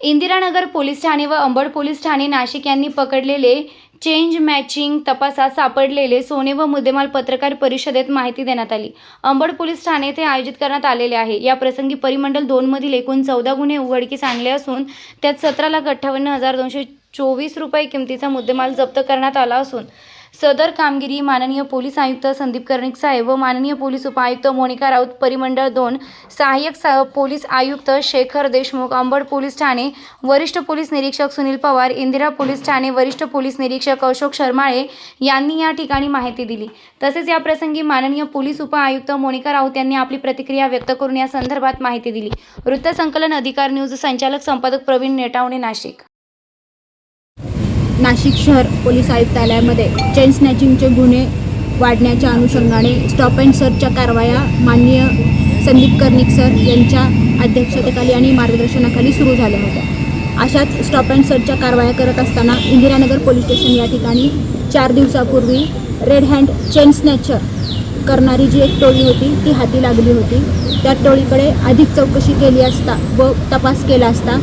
Indiranagar police Thane व Ambad police Thane Nashik यांनी पकडलेले चेंज मॅचिंग तपासात सापडलेले सोने व मुद्देमाल पत्रकार परिषदेत माहिती देण्यात आली. अंबड पोलीस ठाणे येथे आयोजित करण्यात आलेले आहे. या प्रसंगी परिमंडल दोनमधील एकूण चौदा गुन्हे उघडकीस आणले असून त्यात सतरा लाख अठ्ठावन्न हजार दोनशे चोवीस रुपये किमतीचा मुद्देमाल जप्त करण्यात आला असून सदर कामगिरी माननीय पोलीस आयुक्त संदीप कर्णिक साहेब व माननीय पोलीस उपायुक्त मोनिका राऊत परिमंडळ दोन सहाय्यक सा पोलीस आयुक्त शेखर देशमुख अंबड पोलीस ठाणे वरिष्ठ पोलीस निरीक्षक सुनील पवार इंदिरा पोलीस ठाणे वरिष्ठ पोलीस निरीक्षक अशोक शर्माळे यांनी या ठिकाणी माहिती दिली. तसेच या प्रसंगी माननीय पोलीस उपआयुक्त मोनिका राऊत यांनी आपली प्रतिक्रिया व्यक्त करून या संदर्भात माहिती दिली. वृत्तसंकलन अधिकार न्यूज संचालक संपादक प्रवीण नेटावणे नाशिक. नाशिक शहर पोलीस आयुक्तालयामध्ये चेन स्नॅचिंगचे गुन्हे वाढण्याच्या अनुषंगाने स्टॉप अँड सर्चच्या कारवाया माननीय संदीप कर्णिक सर यांच्या अध्यक्षतेखाली आणि मार्गदर्शनाखाली सुरू झाल्या होत्या. अशाच स्टॉप अँड सर्चच्या कारवाया करत असताना इंदिरानगर पोलीस स्टेशन या ठिकाणी चार दिवसापूर्वी रेड हँड चेन स्नॅचर करणारी जी एक टोळी होती ती हाती लागली होती. त्या टोळीकडे अधिक चौकशी केली असता व तपास केला असता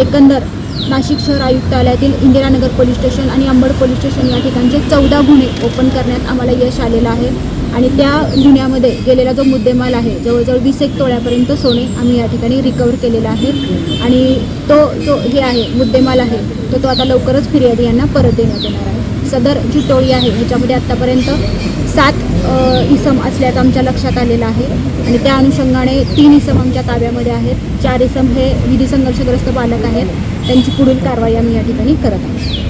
एकंदर नाशिक शहर आयुक्तालयातील इंदिरानगर पोलीस स्टेशन आणि अंबड पोलीस स्टेशन या ठिकाणचे चौदा गुन्हे ओपन करण्यात आम्हाला यश आलेलं आहे. आणि त्या गुन्ह्यामध्ये गेलेला जो मुद्देमाल आहे जवळजवळ वीस एक तोळ्यापर्यंत सोने आम्ही या ठिकाणी रिकवर केलेला आहे. आणि तो जो हे आहे मुद्देमाल आहे तो तो आता लवकरच फिर्यादी यांना परत देण्यात येणार आहे. सदर जी टोळी आहे. ह्याच्यामध्ये आत्तापर्यंत सात इसम असल्याचं आमच्या लक्षात आलेलं आहे. आणि त्या अनुषंगाने तीन इसम आमच्या ताब्यामध्ये आहेत. चार इसम हे विधी संघर्षग्रस्त पालक आहेत. त्यांची पुढील कारवाई आम्ही या ठिकाणी करत आहोत.